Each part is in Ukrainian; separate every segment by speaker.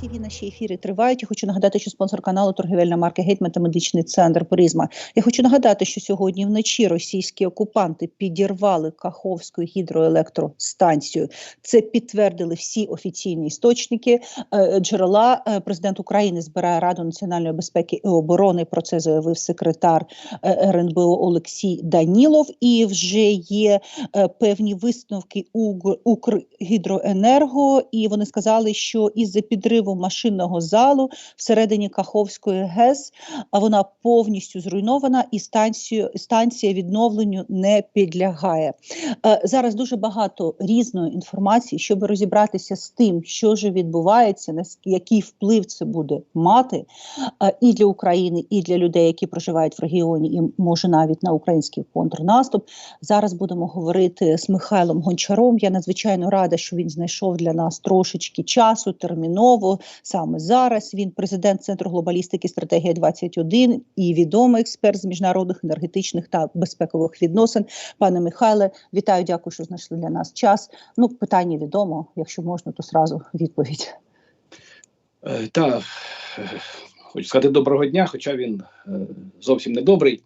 Speaker 1: ТВ наші ефіри тривають. Я хочу нагадати, що спонсор каналу торгівельна марка Гетьман та медичний центр Призма. Я хочу нагадати, що сьогодні вночі російські окупанти підірвали Каховську гідроелектростанцію. Це підтвердили всі офіційні істочники. Е, Джерела Е, президент України збирає Раду національної безпеки і оборони. Про це заявив секретар е, РНБО Олексій Данілов. І вже є певні висновки Уг- Укргідроенерго, і вони сказали, що із-за підриву машинного залу всередині Каховської ГЕС а вона повністю зруйнована, і станцію станція відновленню не підлягає. Е, Зараз дуже багато різної інформації, щоб розібратися з тим, що ж відбувається, який вплив це буде мати е, і для України, і для людей, які проживають в регіоні, і може навіть на український контрнаступ. Зараз будемо говорити з Михайлом Гончаром. Я надзвичайно рада, що він знайшов для нас трошечки часу терміново. Саме зараз він президент Центру глобалістики стратегія 21 і відомий експерт з міжнародних енергетичних та безпекових відносин. Пане Михайле, вітаю, дякую, що знайшли для нас час. Ну, питання відомо. Якщо можна, то зразу відповідь.
Speaker 2: Е, Та е, хочу сказати доброго дня, хоча він е, зовсім не добрий.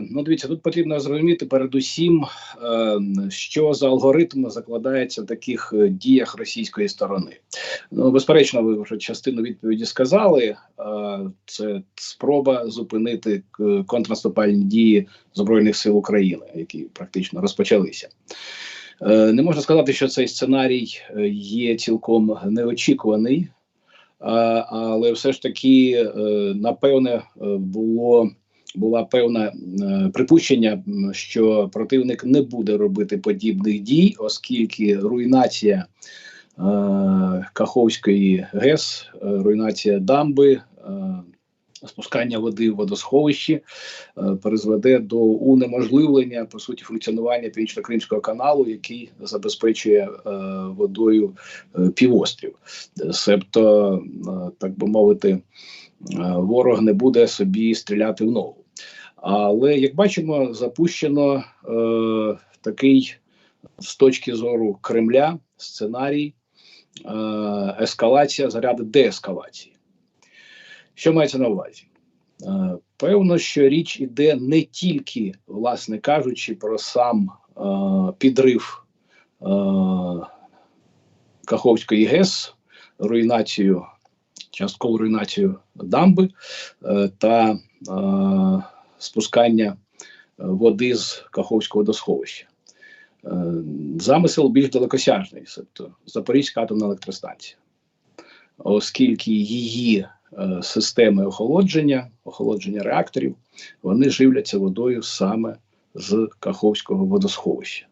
Speaker 2: Ну, дивіться, тут потрібно зрозуміти передусім, що за алгоритм закладається в таких діях російської сторони. Ну, безперечно, ви вже частину відповіді сказали. Е, Це спроба зупинити е, контрнаступальні дії Збройних сил України, які практично розпочалися. Е, Не можна сказати, що цей сценарій є цілком неочікуваний, але все ж таки, напевне, було була певна е, припущення, що противник не буде робити подібних дій, оскільки руйнація Каховської ГЕС, е, руйнація дамби. е, Спускання води в водосховищі е, призведе до унеможливлення по суті функціонування північно-кримського каналу, який забезпечує е, водою е, півострів. Себто, е, так би мовити, е, ворог не буде собі стріляти в ногу. Але як бачимо, запущено е, такий з точки зору Кремля сценарій е, ескалація заряду деескалації. Що мається на увазі? Е, певно, що річ іде не тільки, власне кажучи, про сам е, підрив е, Каховської ГЕС, руйнацію, часткову руйнацію дамби е, та е, спускання води з Каховського водосховища. Е, замисел більш далекосяжний, тобто Запорізька атомна електростанція, оскільки її е, системи охолодження, охолодження реакторів, вони живляться водою саме з Каховського водосховища.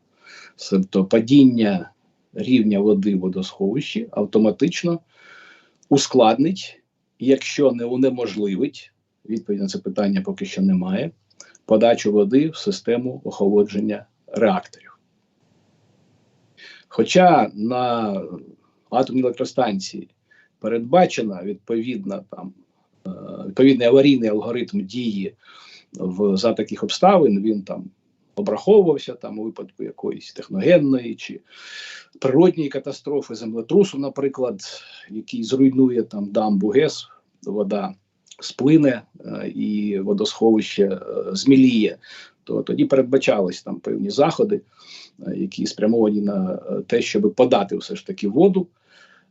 Speaker 2: Тобто падіння рівня води в водосховищі автоматично ускладнить, якщо не унеможливить, відповідь на це питання поки що немає, подачу води в систему охолодження реакторів. Хоча на атомній електростанції передбачена відповідна там е, відповідний аварійний алгоритм дії в за таких обставин, він там обраховувався там у випадку якоїсь техногенної чи природньої катастрофи, землетрусу, наприклад, який зруйнує там дамбу ГЕС, вода сплине е, і водосховище е, зміліє, то тоді передбачались там певні заходи, е, які спрямовані на е, те, щоб подати все ж таки воду.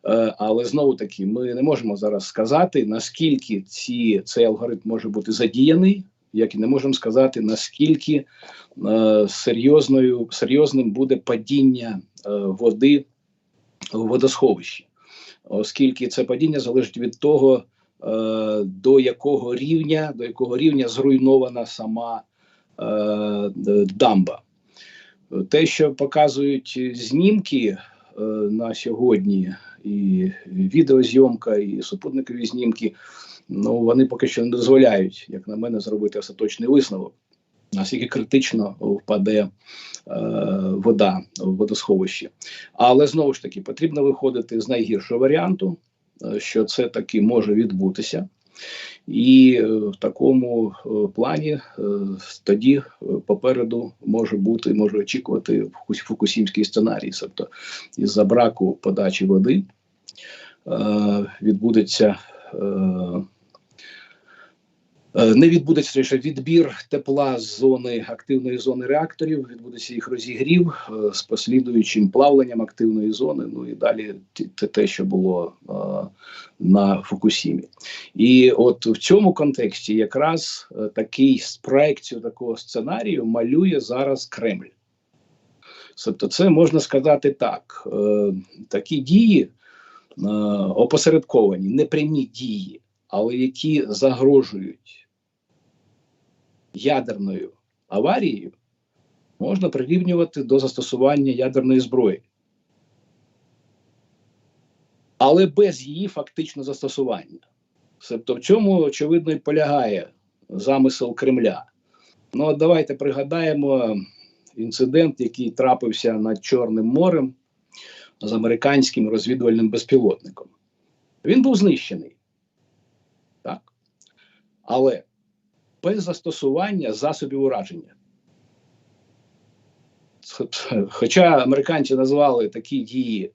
Speaker 2: Е, Але знову таки ми не можемо зараз сказати, наскільки ці, цей алгоритм може бути задіяний, як і не можемо сказати, наскільки е, серйозною, серйозним буде падіння е, води в водосховищі, оскільки це падіння залежить від того, е, до якого рівня, до якого рівня зруйнована сама дамба. Те, що показують знімки е, на сьогодні, і відеозйомка, і супутникові знімки, ну вони поки що не дозволяють, як на мене, зробити остаточний висновок. Наскільки критично впаде е, вода в водосховищі. Але знову ж таки потрібно виходити з найгіршого варіанту, е, що це таки може відбутися. І е, в такому е, плані е, тоді попереду може бути, може очікувати фукус- фукусімський сценарій, тобто із-за браку подачі води відбудеться. Е, не відбудеться точніше, відбір тепла з зони активної зони реакторів. Відбудеться їх розігрів е, з послідуючим плавленням активної зони. Ну і далі те, те що було е, на Фукусімі, і от в цьому контексті якраз е, такий проекцію такого сценарію малює зараз Кремль. Тобто, це можна сказати так: е, такі дії е, опосередковані, непрямі дії, але які загрожують ядерною аварією можна прирівнювати до застосування ядерної зброї. Але без її фактичного застосування. Тобто, в чому, очевидно, і полягає замисел Кремля. Ну, от давайте пригадаємо інцидент, який трапився над Чорним морем з американським розвідувальним безпілотником. Він був знищений. Так? Але без застосування засобів ураження. Хоча американці назвали такі дії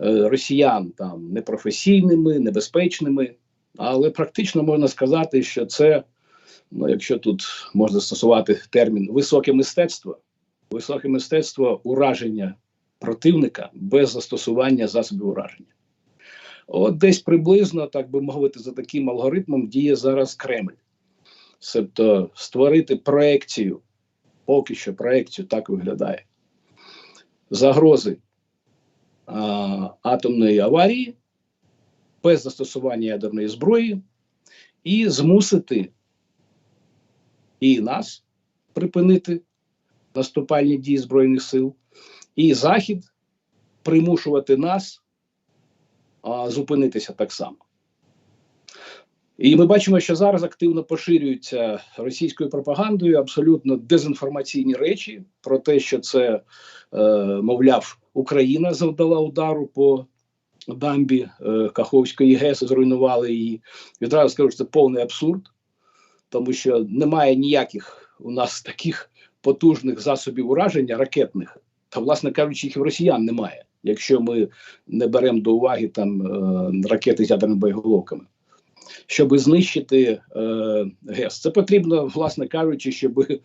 Speaker 2: е, росіян там непрофесійними, небезпечними, але практично можна сказати, що це, ну якщо тут можна застосувати термін високе мистецтво, високе мистецтво ураження противника без застосування засобів ураження. От десь приблизно, так би мовити, за таким алгоритмом діє зараз Кремль. Тобто створити проекцію, поки що проекцію так виглядає. Загрози а, атомної аварії без застосування ядерної зброї і змусити і нас припинити наступальні дії Збройних сил, і Захід примушувати нас а, зупинитися так само. І ми бачимо, що зараз активно поширюються російською пропагандою абсолютно дезінформаційні речі про те, що це, е, мовляв, Україна завдала удару по дамбі е, Каховської ГЕС, зруйнували її. Відразу скажу, що це повний абсурд, тому що немає ніяких у нас таких потужних засобів ураження ракетних, та, власне кажучи, їх в росіян немає, якщо ми не беремо до уваги там е, ракети з ядерними боєголовками щоб знищити е, ГЕС. Це потрібно, власне кажучи, щоб е,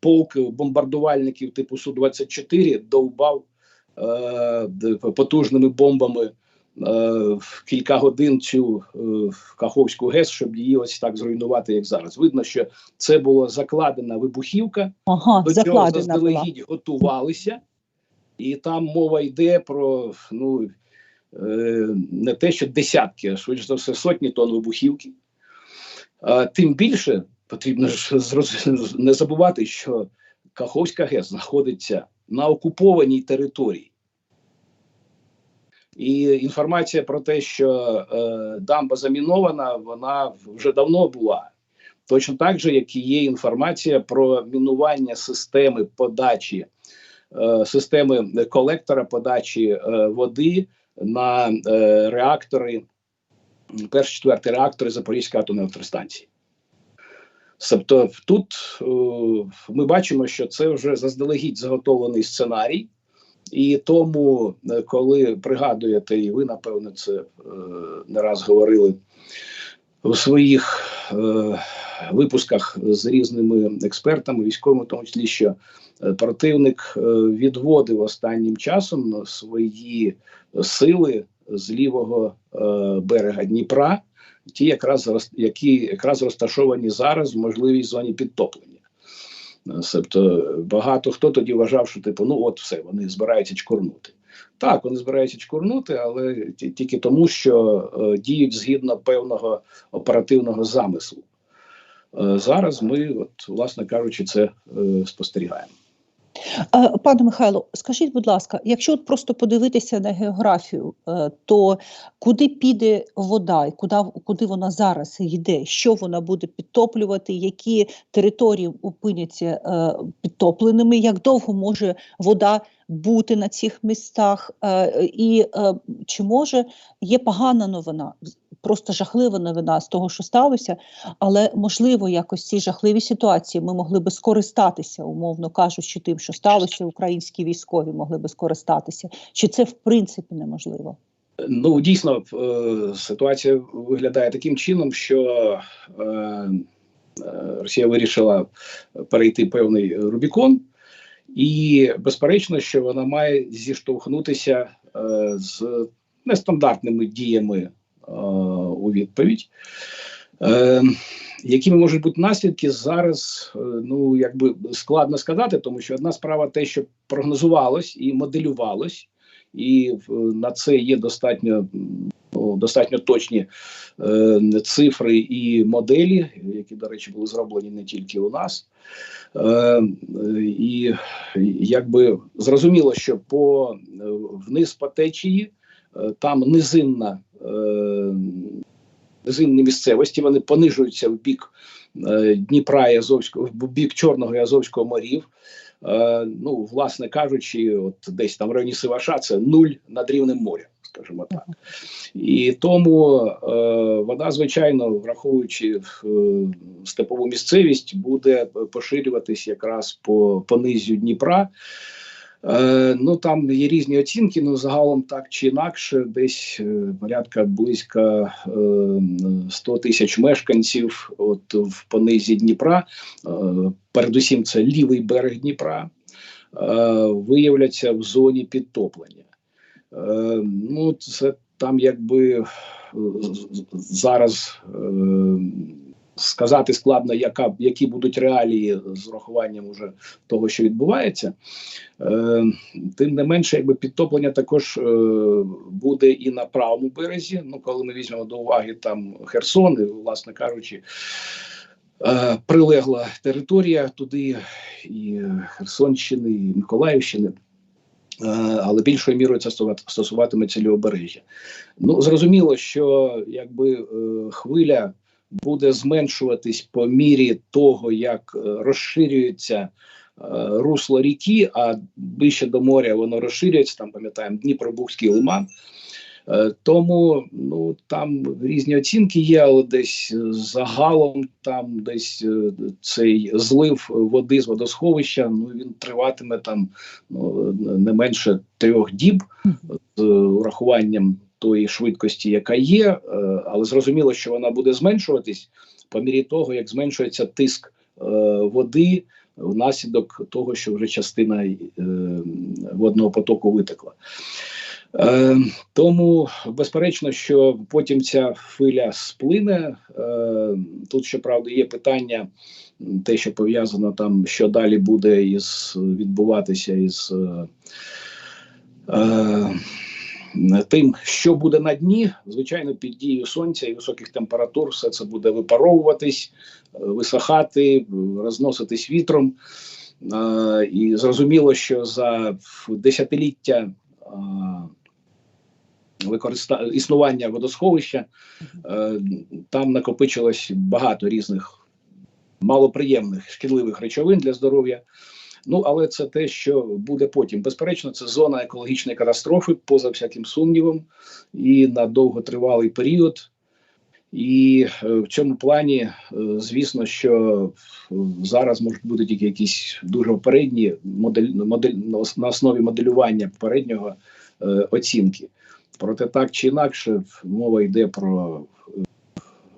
Speaker 2: полк бомбардувальників типу су 24 довбав е, потужними бомбами е, в кілька годин цю е, Каховську ГЕС, щоб її ось так зруйнувати, як зараз. Видно, що це була закладена вибухівка,
Speaker 1: ага,
Speaker 2: до цього заздалегідь
Speaker 1: була.
Speaker 2: готувалися, і там мова йде про ну. Е, не те, що десятки, а швидше за все сотні тонн вибухівки. А, Тим більше потрібно ж не забувати, що Каховська ГЕС знаходиться на окупованій території. І інформація про те, що е, дамба замінована, вона вже давно була. Точно так же, як і є інформація про мінування системи подачі, е, системи колектора подачі е, води на е, реактори, перші четвертий реактори Запорізької атомної електростанції. Тобто тут е, ми бачимо, що це вже заздалегідь заготовлений сценарій, і тому, е, коли пригадуєте, і ви напевно це не раз говорили у своїх е, випусках з різними експертами, військовими, в тому числі, що е, противник е, відводив останнім часом свої сили з лівого е, берега Дніпра, ті, якраз які якраз розташовані зараз в можливій зоні підтоплення. Тобто багато хто тоді вважав, що типу, ну от все, вони збираються чкурнути. Так, вони збираються чкурнути, але тільки тому, що е, діють згідно певного оперативного замислу. Е, зараз ми, от, власне кажучи, це е, спостерігаємо.
Speaker 1: Е, Пане Михайло, скажіть, будь ласка, якщо от просто подивитися на географію, е, то куди піде вода і куди, куди вона зараз йде? Що вона буде підтоплювати? Які території опиняться е, підтопленими? Як довго може вода бути на цих містах? І чи може є погана новина? Просто жахлива новина з того, що сталося, але можливо, якось ці жахливі ситуації ми могли би скористатися, умовно кажучи, тим, що сталося, українські військові могли би скористатися. Чи це в принципі неможливо?
Speaker 2: Ну, дійсно, е, ситуація виглядає таким чином, що е, е, Росія вирішила перейти певний Рубікон, і безперечно, що вона має зіштовхнутися з нестандартними діями у відповідь. Е, якими можуть бути наслідки зараз? е, Ну якби складно сказати, тому що одна справа те, що прогнозувалось і моделювалось, і е, на це є достатньо ну, достатньо точні е, цифри і моделі, які, до речі, були зроблені не тільки у нас. Е, е, і якби зрозуміло, що по е, вниз по течії е, там низинна. Е, Низинні місцевості вони понижуються в бік е, Дніпра і Азовського, в бік Чорного і Азовського морів. Е, ну, власне кажучи, от десь там в районі Сиваша це нуль над рівнем моря, скажімо так. І тому е, вода, звичайно, враховуючи е, степову місцевість, буде поширюватись якраз по, по низю Дніпра. Е, ну там є різні оцінки, ну загалом так чи інакше, десь е, порядка близько е, 100 тисяч мешканців от в понизі Дніпра. Передусім, це лівий берег Дніпра, виявляться в зоні підтоплення. Ну, це там якби зараз сказати складно, яка, які будуть реалії з урахуванням уже того, що відбувається. Е, тим не менше, якби підтоплення також е, буде і на правому березі. Ну, коли ми візьмемо до уваги там Херсон, і, власне кажучи, е, прилегла територія туди і Херсонщини, і Миколаївщини. Е, Але більшою мірою це стосуватиметься лівобережжя. Ну зрозуміло, що якби е, хвиля буде зменшуватись по мірі того, як е, розширюється е, русло ріки, а ближче до моря воно розширюється. Там пам'ятаємо Дніпробухський лиман. Е, Тому ну там різні оцінки є, але десь загалом там десь цей злив води з водосховища. Ну він триватиме там ну, не менше трьох діб з урахуванням тої швидкості, яка є, е, але зрозуміло, що вона буде зменшуватись по мірі того, як зменшується тиск е, води внаслідок того, що вже частина е, водного потоку витекла. Тому безперечно, що потім ця хвиля сплине. Тут, щоправда, є питання, те, що пов'язано там, що далі буде із відбуватися із тим, що буде на дні. Звичайно, під дією сонця і високих температур все це буде випаровуватись, е, висохати, е, розноситись вітром. Е, і зрозуміло, що за десятиліття е, використа... існування водосховища е, там накопичилось багато різних малоприємних шкідливих речовин для здоров'я. Ну, але це те, що буде потім. Безперечно, це зона екологічної катастрофи, поза всяким сумнівом, і на довготривалий період. І е, в цьому плані, е, звісно, що е, зараз можуть бути тільки якісь дуже попередні модель, модель на основі моделювання попереднього е, оцінки. Проте так чи інакше, мова йде про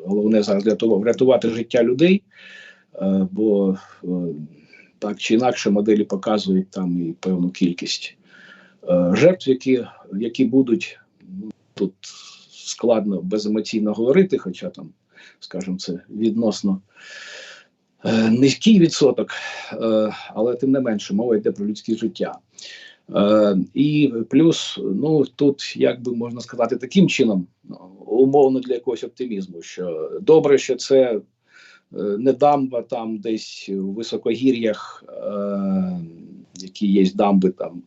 Speaker 2: головне зараз врятувати життя людей, е, бо е, так чи інакше моделі показують там і певну кількість е, жертв, які, які будуть Ну, тут складно беземоційно говорити, хоча там, скажімо, це відносно е, низький відсоток, е, але тим не менше мова йде про людське життя. Е, і плюс, ну тут як би можна сказати таким чином, ну, умовно для якогось оптимізму, що добре, що це не дамба там десь у високогір'ях, е, які є дамби там.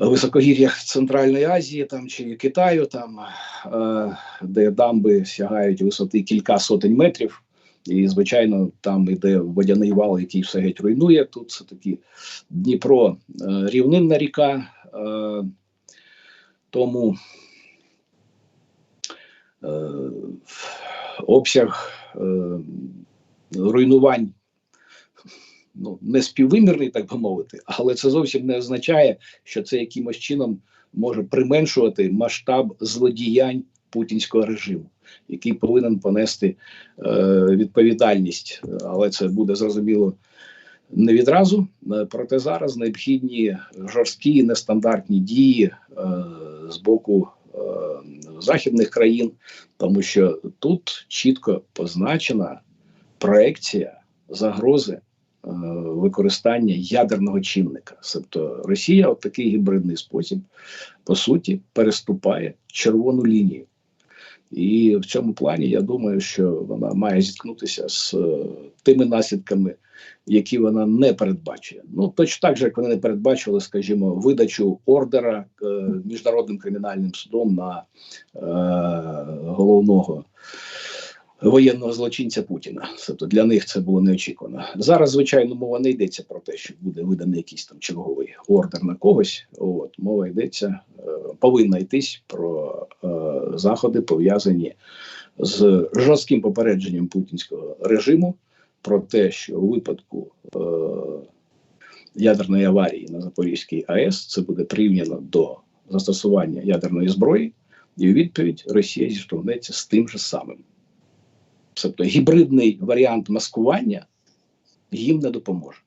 Speaker 2: в Високогір'ях Центральної Азії там чи Китаю, там е, де дамби сягають висоти кілька сотень метрів, і звичайно, там іде водяний вал, який все геть руйнує. Тут все таки Дніпро е, рівнинна ріка, тому обсяг руйнувань ну, не співвимірний, так би мовити, але це зовсім не означає, що це якимось чином може применшувати масштаб злодіянь путінського режиму, який повинен понести е, відповідальність, але це буде зрозуміло не відразу. Е, Проте зараз необхідні жорсткі нестандартні дії е, з боку е, західних країн, тому що тут чітко позначена проекція загрози е, використання ядерного чинника. Тобто Росія, в такий гібридний спосіб, по суті, переступає червону лінію. І в цьому плані я думаю, що вона має зіткнутися з е, тими наслідками, які вона не передбачує. Ну точно так же, як вони не передбачили, скажімо, видачу ордера е, міжнародним кримінальним судом на е, головного воєнного злочинця Путіна. Тобто для них це було неочікувано. Зараз, звичайно, мова не йдеться про те, що буде виданий якийсь там черговий ордер на когось. От мова йдеться, е, повинна йтись про е, заходи пов'язані з жорстким попередженням путінського режиму про те, що у випадку е, ядерної аварії на Запорізькій АЕС це буде прирівняно до застосування ядерної зброї, і у відповідь Росія зіштовхнеться з тим же самим. Тобто гібридний варіант маскування їм не допоможе.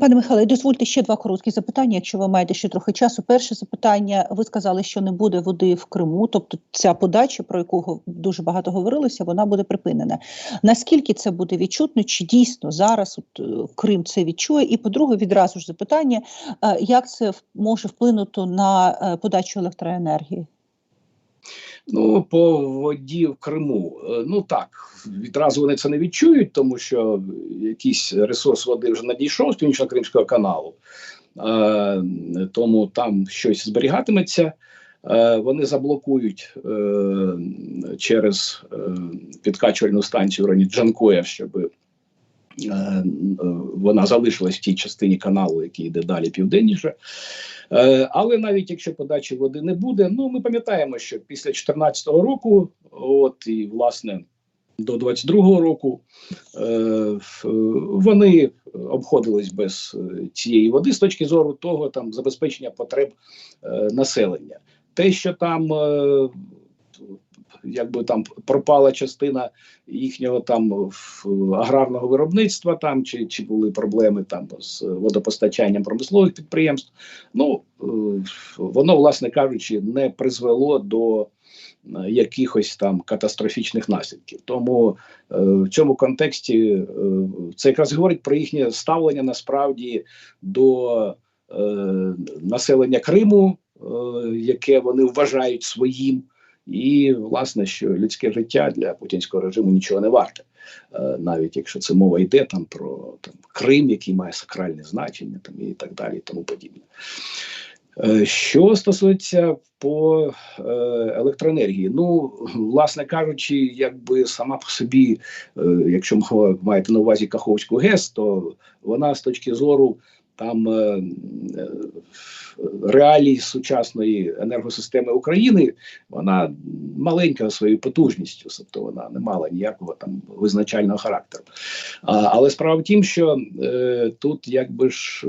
Speaker 1: Пане Михайле, дозвольте ще два короткі запитання, якщо ви маєте ще трохи часу. Перше запитання: ви сказали, що не буде води в Криму, тобто ця подача, про яку дуже багато говорилося, вона буде припинена. Наскільки це буде відчутно? Чи дійсно зараз от, е, Крим це відчує? І по-друге, відразу ж запитання: е, як це може вплинути на е, подачу електроенергії?
Speaker 2: Ну, по воді в Криму. Е, Ну так, відразу вони це не відчують, тому що якийсь ресурс води вже надійшов з північно-кримського каналу, е, тому там щось зберігатиметься. Е, Вони заблокують через підкачувальну станцію в районі Джанкоя, щоб вона залишилась в тій частині каналу, який йде далі південніше. Е, Але навіть якщо подачі води не буде, ну ми пам'ятаємо, що після 2014 року, от і власне до 22-го року, е, вони обходились без е, цієї води з точки зору того там забезпечення потреб е, населення. Те, що там е, якби там пропала частина їхнього там аграрного виробництва, там чи, чи були проблеми там з водопостачанням промислових підприємств. Ну е, воно, власне кажучи, не призвело до е, якихось там катастрофічних наслідків. Тому е, в цьому контексті це якраз говорить про їхнє ставлення насправді до населення Криму, яке вони вважають своїм. І власне, що людське життя для путінського режиму нічого не варте, Е, навіть якщо це мова йде там про там Крим, який має сакральне значення, там і так далі, і тому подібне. Е, Що стосується по е, електроенергії, ну власне кажучи, якби сама по собі, якщо маєте на увазі Каховську ГЕС, то вона з точки зору там е, е, реалій сучасної енергосистеми України, вона маленька своєю потужністю, тобто вона не мала ніякого там визначального характеру. Але справа в тім, що е, тут якби ж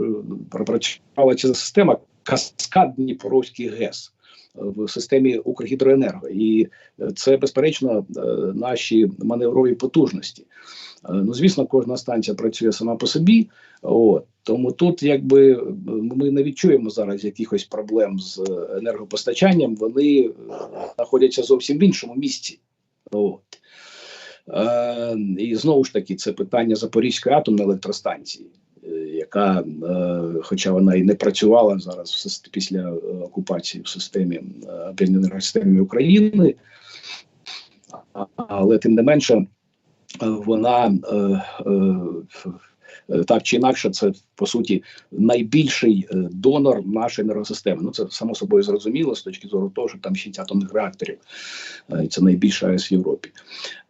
Speaker 2: пропрацювала ця система каскад Дніпровський ГЕС в системі Укргідроенерго, і е, це безперечно е, наші маневрові потужності. Е, Ну, звісно, кожна станція працює сама по собі. От тому тут, якби ми не відчуємо зараз якихось проблем з енергопостачанням, вони знаходяться зовсім в іншому місці. От. Е, і знову ж таки, це питання Запорізької атомної електростанції, яка, е, хоча вона і не працювала зараз після е, окупації в системі е, об'єднаної енергосистеми України, але тим не менше, е, вона так чи інакше, це по суті найбільший е, донор нашої енергосистеми. Ну це само собою зрозуміло з точки зору того, що там шість атомних реакторів. Е, Це найбільша АЕС в Європі.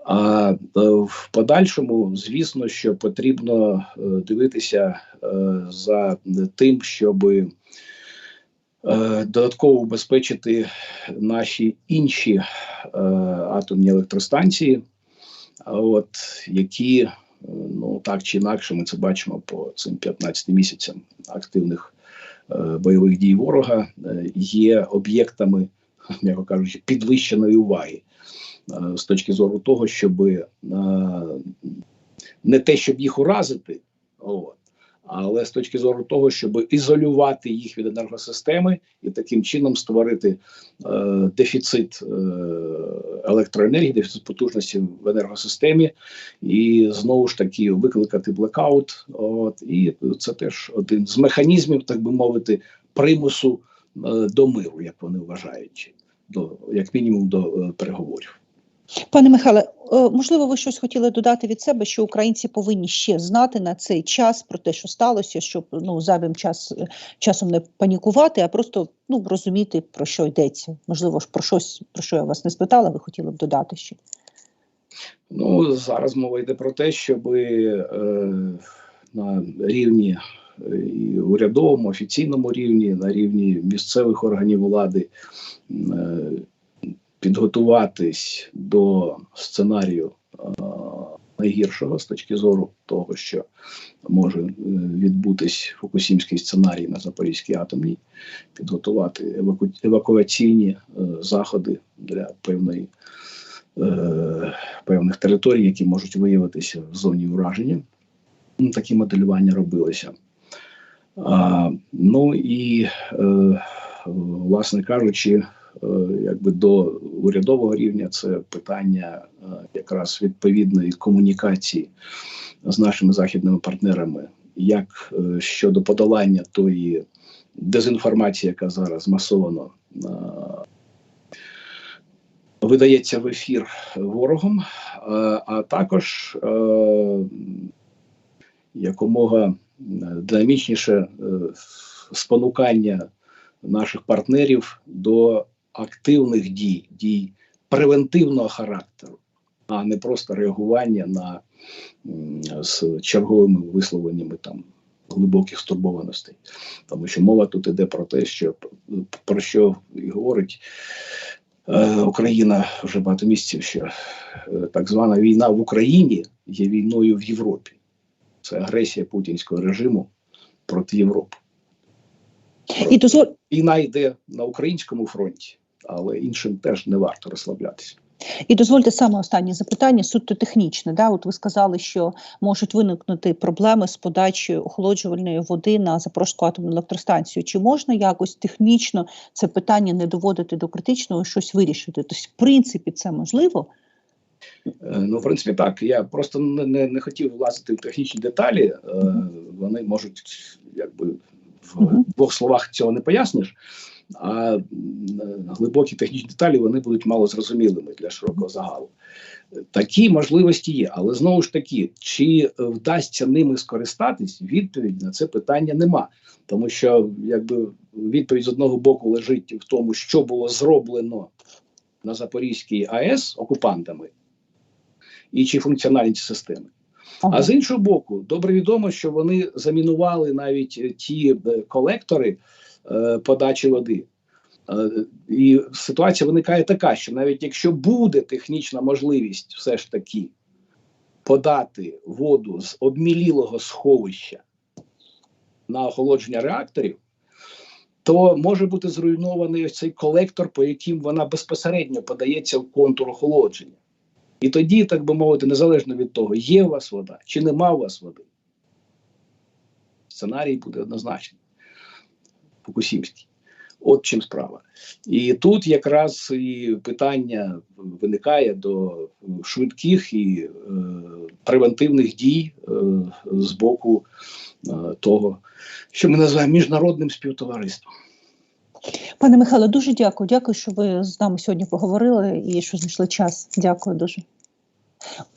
Speaker 2: А е, в подальшому, звісно, що потрібно е, дивитися е, за тим, щоб е, додатково убезпечити наші інші е, атомні електростанції, от які е, ну так чи інакше, ми це бачимо по цим 15 місяцям активних е, бойових дій ворога. Е, є об'єктами, м'яко кажучи, підвищеної уваги е, з точки зору того, щоб не те, щоб їх уразити, от, але з точки зору того, щоб ізолювати їх від енергосистеми і таким чином створити е, дефіцит е, електроенергії, дефіцит потужності в енергосистемі, і знову ж таки викликати блекаут. От і це теж один з механізмів, так би мовити, примусу е, до миру, як вони вважають, до як мінімум до е, переговорів.
Speaker 1: Пане Михайле, е, можливо, ви щось хотіли додати від себе, що українці повинні ще знати на цей час про те, що сталося, щоб ну зайвим час часом не панікувати, а просто ну розуміти про що йдеться. Можливо, про щось про що я вас не спитала, ви хотіли б додати ще.
Speaker 2: Ну зараз мова йде про те, щоб е, на рівні е, і урядовому, офіційному рівні, на рівні місцевих органів влади е, підготуватись до сценарію е, найгіршого з точки зору того, що може е, відбутись фукусімський сценарій на Запорізькій атомній, підготувати еваку... евакуаційні е, заходи для певної. Е, певних територій, які можуть виявитися в зоні враження. Ну, Такі моделювання робилися. А, ну і, е, власне кажучи, якби до урядового рівня це питання е, якраз відповідної комунікації з нашими західними партнерами, як е, щодо подолання тої дезінформації, яка зараз масовано е, видається в ефір ворогом, а, також е, якомога динамічніше е, спонукання наших партнерів до активних дій, дій превентивного характеру, а не просто реагування на з черговими висловленнями там глибоких стурбованостей. Тому що мова тут іде про те, що про що і говорить Е, Україна вже багато місяців, що е, так звана війна в Україні є війною в Європі. Це агресія путінського режиму проти Європи.
Speaker 1: І.
Speaker 2: Війна йде на українському фронті, але іншим теж не варто розслаблятися.
Speaker 1: І дозвольте саме останнє запитання, суто технічне. Да? От ви сказали, що можуть виникнути проблеми з подачею охолоджувальної води на Запорізьку атомну електростанцію. Чи можна якось технічно це питання не доводити до критичного, щось вирішити? Тобто, в принципі, це можливо?
Speaker 2: Е, Ну, в принципі, так. Я просто не, не, не хотів влазити в технічні деталі. Е, Вони можуть, якби в
Speaker 1: Мгм.
Speaker 2: двох словах цього не поясниш. А глибокі технічні деталі вони будуть мало зрозумілими для широкого загалу. Такі можливості є, але знову ж таки, чи вдасться ними скористатись, відповідь на це питання нема. Тому що якби відповідь з одного боку лежить в тому, що було зроблено на Запорізькій АЕС окупантами, і чи функціональні ці системи. А з іншого боку, добре відомо, що вони замінували навіть е, ті е, колектори е, подачі води. Е, і ситуація виникає така, що навіть якщо буде технічна можливість все ж таки подати воду з обмілілого сховища на охолодження реакторів, то може бути зруйнований ось цей колектор, по яким вона безпосередньо подається в контур охолодження. І тоді, так би мовити, незалежно від того, є у вас вода чи нема у вас води. Сценарій буде однозначний. Фукусімський. От чим справа. І тут якраз і питання виникає до швидких і е, превентивних дій е, з боку е, того, що ми називаємо міжнародним співтовариством.
Speaker 1: Пане Михайло, дуже дякую. Дякую, що ви з нами сьогодні поговорили і що знайшли час. Дякую дуже.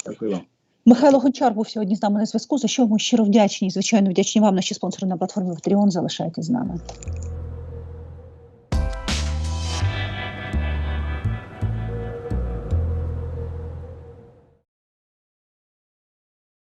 Speaker 2: Дякую вам.
Speaker 1: Михайло Гончар був сьогодні з нами на зв'язку. За що ми щиро вдячні. Звичайно, вдячні вам, наші спонсори на платформі Patreon. Залишайтесь з нами.